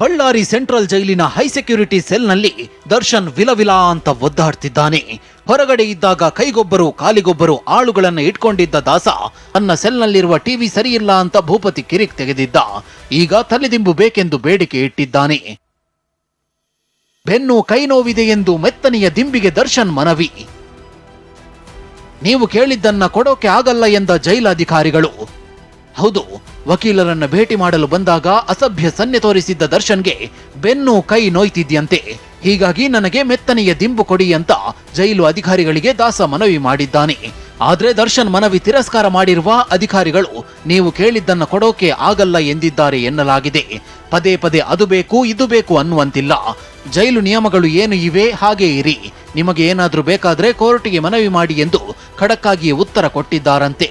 Ballari central ಜೈಲಿನ high security ಸೆಲ್ನಲ್ಲಿ ದರ್ಶನ್ ವಿಲವಿಲ ಅಂತ ಒದ್ದಾಡ್ತಿದ್ದಾನೆ. ಹೊರಗಡೆ ಇದ್ದಾಗ ಕೈಗೊಬ್ಬರು, ಕಾಲಿಗೊಬ್ಬರು ಆಳುಗಳನ್ನು ಇಟ್ಕೊಂಡಿದ್ದ ದಾಸ ತನ್ನ ಸೆಲ್ನಲ್ಲಿರುವ ಟಿವಿ ಸರಿಯಿಲ್ಲ ಅಂತ ಭೂಪತಿ ಕಿರಿಕ್ ತೆಗೆದಿದ್ದ. ಈಗ ತಲೆದಿಂಬು ಬೇಕೆಂದು ಬೇಡಿಕೆ ಇಟ್ಟಿದ್ದಾನೆ. ಬೆನ್ನು ಕೈ ನೋವಿದೆ ಎಂದು ಮೆತ್ತನೆಯ ದಿಂಬಿಗೆ ದರ್ಶನ್ ಮನವಿ. ನೀವು ಕೇಳಿದ್ದನ್ನ ಕೊಡೋಕೆ ಆಗಲ್ಲ ಎಂದ ಜೈಲಾಧಿಕಾರಿಗಳು. ಹೌದು ವಕೀಲರನ್ನ ಭೇಟಿ ಮಾಡಲು ಬಂದಾಗ ಅಸಭ್ಯ ಸನ್ನೆ ತೋರಿಸಿದ್ದ ದರ್ಶನ್ಗೆ ಬೆನ್ನು ಕೈ ನೋಯ್ತಿದ್ಯಂತೆ. ಹೀಗಾಗಿ ನನಗೆ ಮೆತ್ತನೆಯ ದಿಂಬು ಕೊಡಿ ಅಂತ ಜೈಲು ಅಧಿಕಾರಿಗಳಿಗೆ ದಾಸ ಮನವಿ ಮಾಡಿದ್ದಾನೆ. ಆದರೆ ದರ್ಶನ್ ಮನವಿ ತಿರಸ್ಕಾರ ಮಾಡಿರುವ ಅಧಿಕಾರಿಗಳು ನೀವು ಕೇಳಿದ್ದನ್ನ ಕೊಡೋಕೆ ಆಗಲ್ಲ ಎಂದಿದ್ದಾರೆ ಎನ್ನಲಾಗಿದೆ. ಪದೇ ಪದೇ ಅದು ಬೇಕು, ಇದು ಬೇಕು ಅನ್ನುವಂತಿಲ್ಲ. ಜೈಲು ನಿಯಮಗಳು ಏನು ಇವೆ, ಹಾಗೆ ಇರಿ. ನಿಮಗೆ ಏನಾದರೂ ಬೇಕಾದರೆ ಕೋರ್ಟಿಗೆ ಮನವಿ ಮಾಡಿ ಎಂದು ಖಡಕ್ಕಾಗಿಯೇ ಉತ್ತರ ಕೊಟ್ಟಿದ್ದಾರಂತೆ.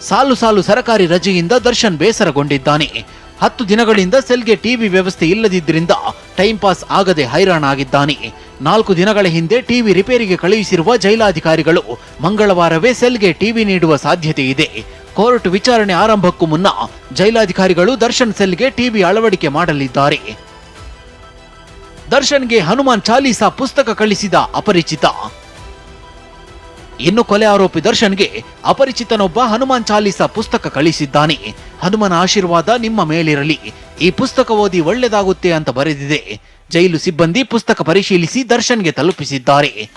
ಸಾಲು ಸಾಲು ಸರಕಾರಿ ರಜೆಯಿಂದ ದರ್ಶನ್ ಬೇಸರಗೊಂಡಿದ್ದಾನೆ. ಹತ್ತು ದಿನಗಳಿಂದ ಸೆಲ್ಗೆ ಟಿವಿ ವ್ಯವಸ್ಥೆ ಇಲ್ಲದಿದ್ದರಿಂದ ಟೈಂ ಪಾಸ್ ಆಗದೆ ಹೈರಾಣಾಗಿದ್ದಾನೆ. ನಾಲ್ಕು ದಿನಗಳ ಹಿಂದೆ ಟಿವಿ ರಿಪೇರಿಗೆ ಕಳುಹಿಸಿರುವ ಜೈಲಾಧಿಕಾರಿಗಳು ಮಂಗಳವಾರವೇ ಸೆಲ್ಗೆ ಟಿವಿ ನೀಡುವ ಸಾಧ್ಯತೆ ಇದೆ. ಕೋರ್ಟ್ ವಿಚಾರಣೆ ಆರಂಭಕ್ಕೂ ಮುನ್ನ ಜೈಲಾಧಿಕಾರಿಗಳು ದರ್ಶನ್ ಸೆಲ್ಗೆ ಟಿವಿ ಅಳವಡಿಕೆ ಮಾಡಲಿದ್ದಾರೆ. ದರ್ಶನ್ಗೆ ಹನುಮಾನ್ ಚಾಲೀಸಾ ಪುಸ್ತಕ ಕಳಿಸಿದ ಅಪರಿಚಿತ. ಇನ್ನು ಕೊಲೆ ಆರೋಪಿ ದರ್ಶನ್ಗೆ ಅಪರಿಚಿತನೊಬ್ಬ ಹನುಮಾನ್ ಚಾಲೀಸಾ ಪುಸ್ತಕ ಕಳಿಸಿದ್ದಾನೆ. ಹನುಮನ ಆಶೀರ್ವಾದ ನಿಮ್ಮ ಮೇಲಿರಲಿ. ಈ ಪುಸ್ತಕ ಓದಿ ಒಳ್ಳೆದಾಗುತ್ತೆ ಅಂತ ಬರೆದಿದೆ. ಜೈಲು ಸಿಬ್ಬಂದಿ ಪುಸ್ತಕ ಪರಿಶೀಲಿಸಿ ದರ್ಶನ್ಗೆ ತಲುಪಿಸಿದ್ದಾರೆ.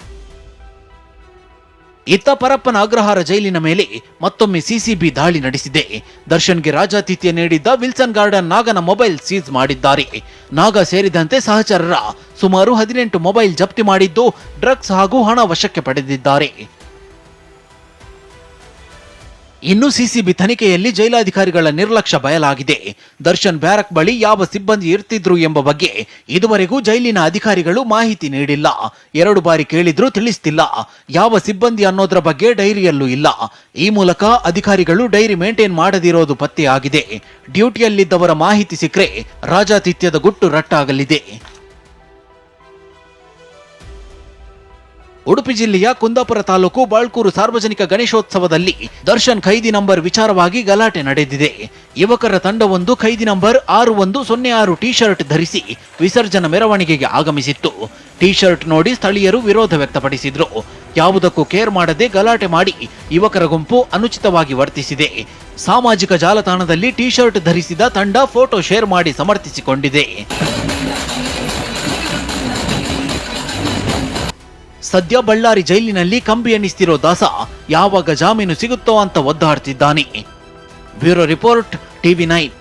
ಇತ್ತ ಪರಪ್ಪನ ಅಗ್ರಹಾರ ಜೈಲಿನ ಮೇಲೆ ಮತ್ತೊಮ್ಮೆ ಸಿಸಿಬಿ ದಾಳಿ ನಡೆಸಿದೆ. ದರ್ಶನ್ಗೆ ರಾಜಾತಿಥ್ಯ ನೀಡಿದ್ದ ವಿಲ್ಸನ್ ಗಾರ್ಡನ್ ನಾಗನ ಮೊಬೈಲ್ ಸೀಸ್ ಮಾಡಿದ್ದಾರೆ. ನಾಗ ಸೇರಿದಂತೆ ಸಹಚರರ ಸುಮಾರು ಹದಿನೆಂಟು ಮೊಬೈಲ್ ಜಪ್ತಿ ಮಾಡಿದ್ದು ಡ್ರಗ್ಸ್ ಹಾಗೂ ಹಣ ವಶಕ್ಕೆ ಪಡೆದಿದ್ದಾರೆ. ಇನ್ನು ಸಿಸಿಬಿ ತನಿಖೆಯಲ್ಲಿ ಜೈಲಾಧಿಕಾರಿಗಳ ನಿರ್ಲಕ್ಷ್ಯ ಬಯಲಾಗಿದೆ. ದರ್ಶನ್ ಬ್ಯಾರಕ್ ಬಳಿ ಯಾವ ಸಿಬ್ಬಂದಿ ಇರ್ತಿದ್ರು ಎಂಬ ಬಗ್ಗೆ ಇದುವರೆಗೂ ಜೈಲಿನ ಅಧಿಕಾರಿಗಳು ಮಾಹಿತಿ ನೀಡಿಲ್ಲ. ಎರಡು ಬಾರಿ ಕೇಳಿದ್ರೂ ತಿಳಿಸ್ತಿಲ್ಲ. ಯಾವ ಸಿಬ್ಬಂದಿ ಅನ್ನೋದ್ರ ಬಗ್ಗೆ ಡೈರಿಯಲ್ಲೂ ಇಲ್ಲ. ಈ ಮೂಲಕ ಅಧಿಕಾರಿಗಳು ಡೈರಿ ಮೇಂಟೈನ್ ಮಾಡದಿರೋದು ಪತ್ತೆಯಾಗಿದೆ. ಡ್ಯೂಟಿಯಲ್ಲಿದ್ದವರ ಮಾಹಿತಿ ಸಿಕ್ಕರೆ ರಾಜಾತಿಥ್ಯದ ಗುಟ್ಟು ರಟ್ಟಾಗಲಿದೆ. ಉಡುಪಿ ಜಿಲ್ಲೆಯ ಕುಂದಾಪುರ ತಾಲೂಕು ಬಾಳ್ಕೂರು ಸಾರ್ವಜನಿಕ ಗಣೇಶೋತ್ಸವದಲ್ಲಿ ದರ್ಶನ್ ಖೈದಿ ನಂಬರ್ ವಿಚಾರವಾಗಿ ಗಲಾಟೆ ನಡೆದಿದೆ. ಯುವಕರ ತಂಡವೊಂದು ಖೈದಿ ನಂಬರ್ ಆರು ಒಂದು ಸೊನ್ನೆ ಆರು ಟಿ ಶರ್ಟ್ ಧರಿಸಿ ವಿಸರ್ಜನಾ ಮೆರವಣಿಗೆಗೆ ಆಗಮಿಸಿತ್ತು. ಟಿ ಶರ್ಟ್ ನೋಡಿ ಸ್ಥಳೀಯರು ವಿರೋಧ ವ್ಯಕ್ತಪಡಿಸಿದ್ರು. ಯಾವುದಕ್ಕೂ ಕೇರ್ ಮಾಡದೆ ಗಲಾಟೆ ಮಾಡಿ ಯುವಕರ ಗುಂಪು ಅನುಚಿತವಾಗಿ ವರ್ತಿಸಿದೆ. ಸಾಮಾಜಿಕ ಜಾಲತಾಣದಲ್ಲಿ ಟಿ ಶರ್ಟ್ ಧರಿಸಿದ ತಂಡ ಫೋಟೋ ಶೇರ್ ಮಾಡಿ ಸಮರ್ಥಿಸಿಕೊಂಡಿದೆ. ಸದ್ಯ ಬಳ್ಳಾರಿ ಜೈಲಿನಲ್ಲಿ ಕಂಬಿ ಎಣಿಸ್ತಿರೋ ದಾಸ ಯಾವಾಗ ಜಾಮೀನು ಸಿಗುತ್ತೋ ಅಂತ ಒದ್ದಾಡ್ತಿದ್ದಾನೆ. Bureau report, TV nine.